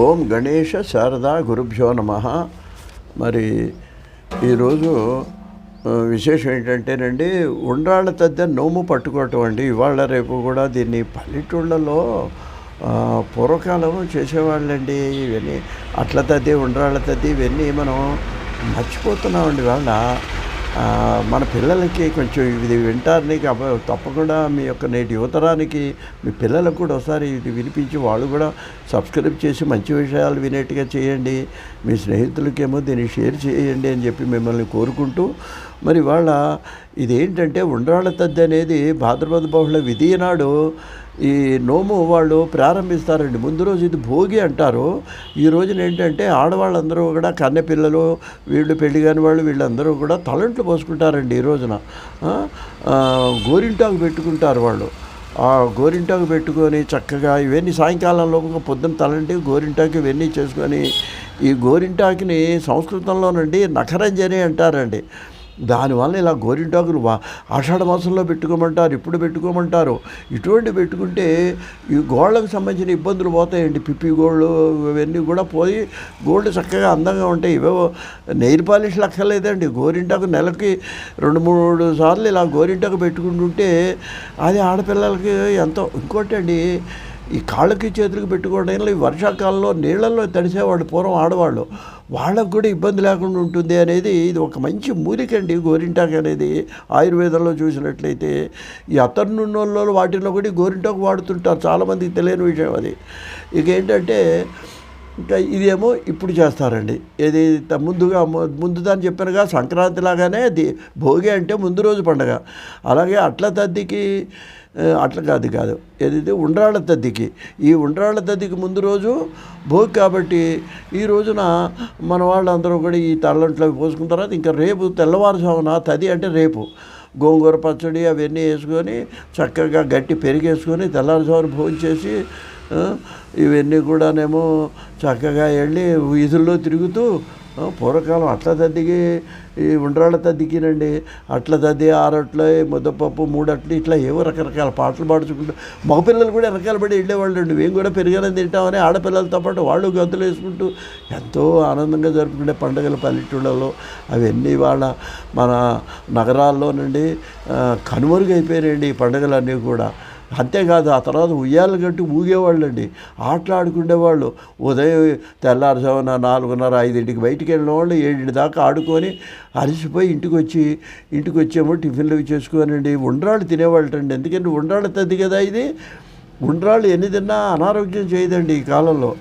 ఓం గణేష శారదా గురుభ్యో నమ. మరి ఈరోజు విశేషం ఏంటంటేనండి ఉండ్రాళ్ళ తద్ద నోము పట్టుకోవటం అండి. ఇవాళ రేపు కూడా దీన్ని పల్లెటూళ్ళలో పూర్వకాలం చేసేవాళ్ళండి. ఇవన్నీ అట్ల తద్ది ఉండ్రాళ్ళ తద్ది ఇవన్నీ మనం మర్చిపోతున్నామండి వాళ్ళ. మన పిల్లలకి కొంచెం ఇది వింటారని తప్పకుండా మీ యొక్క నేటి యువతరానికి మీ పిల్లలకు కూడా ఒకసారి ఇది వినిపించి వాళ్ళు కూడా సబ్స్క్రైబ్ చేసి మంచి విషయాలు వినేట్టుగా చేయండి. మీ స్నేహితులకేమో దీన్ని షేర్ చేయండి అని చెప్పి మిమ్మల్ని కోరుకుంటూ మరి వాళ్ళ ఇదేంటంటే ఉండ్రాళ్ళ తద్ది అనేది భాద్రపద బహుళ విధి నాడు ఈ నోము వాళ్ళు ప్రారంభిస్తారండి. ముందు రోజు ఇది భోగి అంటారు. ఈ రోజున ఏంటంటే ఆడవాళ్ళందరూ కూడా కన్నె పిల్లలు వీళ్ళు పెళ్ళి కాని వాళ్ళు వీళ్ళందరూ కూడా తలంట్లు పోసుకుంటారండి ఈ రోజున. గోరింటాకు పెట్టుకుంటారు వాళ్ళు. ఆ గోరింటాకు పెట్టుకొని చక్కగా ఇవన్నీ సాయంకాలంలో పొద్దున్న తలంటి గోరింటాకు ఇవన్నీ చేసుకొని ఈ గోరింటాకుని సంస్కృతంలోనండి నఖరంజని అంటారండి. దానివల్ల ఇలా గోరింటాకులు వా ఆషాఢ మాసంలో పెట్టుకోమంటారు ఇప్పుడు పెట్టుకోమంటారు. ఇటువంటి పెట్టుకుంటే ఈ గోళ్ళకు సంబంధించిన ఇబ్బందులు పోతాయండి. పిప్పి గోళ్ళు ఇవన్నీ కూడా పోయి గోల్డ్ చక్కగా అందంగా ఉంటాయి. ఇవేవో నెయిల్ పాలిష్ లక్కలేదండి గోరింటాకు నెలకి రెండు మూడు సార్లు ఇలా గోరింటాకు పెట్టుకుంటుంటే అది ఆడపిల్లలకి ఎంతో. ఇంకోటి అండి ఈ కాళ్ళకి చేతులకు పెట్టుకోవడంలో ఈ వర్షాకాలంలో నీళ్ళల్లో తడిసేవాళ్ళు పూర్వం ఆడవాళ్ళు. వాళ్ళకు కూడా ఇబ్బంది లేకుండా ఉంటుంది అనేది ఇది ఒక మంచి మూలికండి. గోరింటాకు అనేది ఆయుర్వేదంలో చూసినట్లయితే ఈ అతర్నున్నోళ్ళు వాటిల్లో కూడా గోరింటాకు వాడుతుంటారు. చాలామందికి తెలియని విషయం అది. ఇక ఏంటంటే ఇంకా ఇదేమో ఇప్పుడు చేస్తారండి. ఇది ముందుగా ముందు దాన్ని చెప్పానుగా సంక్రాంతి లాగానే అది భోగి అంటే ముందు రోజు పండగ. అలాగే అట్ల తద్దికి అట్ల కాదు కాదు. ఏదైతే ఉండ్రాళ్ళ తద్దికి. ఈ ఉండ్రాళ్ళ తద్దికి ముందు రోజు భోగి కాబట్టి ఈ రోజున మన వాళ్ళందరూ కూడా ఈ తల్లంట్లో పోసుకున్న తర్వాత ఇంకా రేపు తెల్లవారుజామున తది అంటే రేపు. గోంగూర పచ్చడి అవన్నీ వేసుకొని చక్కగా గట్టి పెరిగేసుకొని తెల్లవారుజామున భోజనం చేసి ఇవన్నీ కూడానేమో చక్కగా వెళ్ళి వీధుల్లో తిరుగుతూ పూర్వకాలం అట్ల తద్దికి ఈ ఉండ్రాళ్ళ తద్దికినండి. అట్ల తద్ది ఆరట్లు ముద్దపప్పు మూడట్లు ఇట్లా ఏవో రకరకాల పాటలు పాడుచుకుంటూ మగపిల్లలు కూడా వెనకాల పడి వెళ్ళేవాళ్ళు అండి మేము కూడా పెరిగాలని తింటామని ఆడపిల్లలతో పాటు వాళ్ళు గంతులు వేసుకుంటూ ఎంతో ఆనందంగా జరుపుకునే పండుగలు పల్లెటూళ్ళలో. అవన్నీ వాళ్ళ మన నగరాల్లో నుండి కనుమరుగైపోయినాయండి ఈ పండుగలన్నీ కూడా. అంతేకాదు ఆ తర్వాత ఉయ్యాలు కట్టి ఊగేవాళ్ళండి. ఆటలాడుకునేవాళ్ళు ఉదయం తెల్లారుజామున నాలుగున్నర ఐదింటికి బయటికి వెళ్ళిన వాళ్ళు ఏడింటి దాకా ఆడుకొని అలసిపోయి ఇంటికి వచ్చి ఇంటికి వచ్చేమో టిఫిన్లు చేసుకోనండి. ఉండ్రాళ్ళు తినేవాళ్ళటండి. ఎందుకంటే ఉండ్రాళ్ళు తది కదా ఇది. ఉండ్రాళ్ళు ఎన్ని తిన్నా అనారోగ్యం చేయదండి ఈ కాలంలో.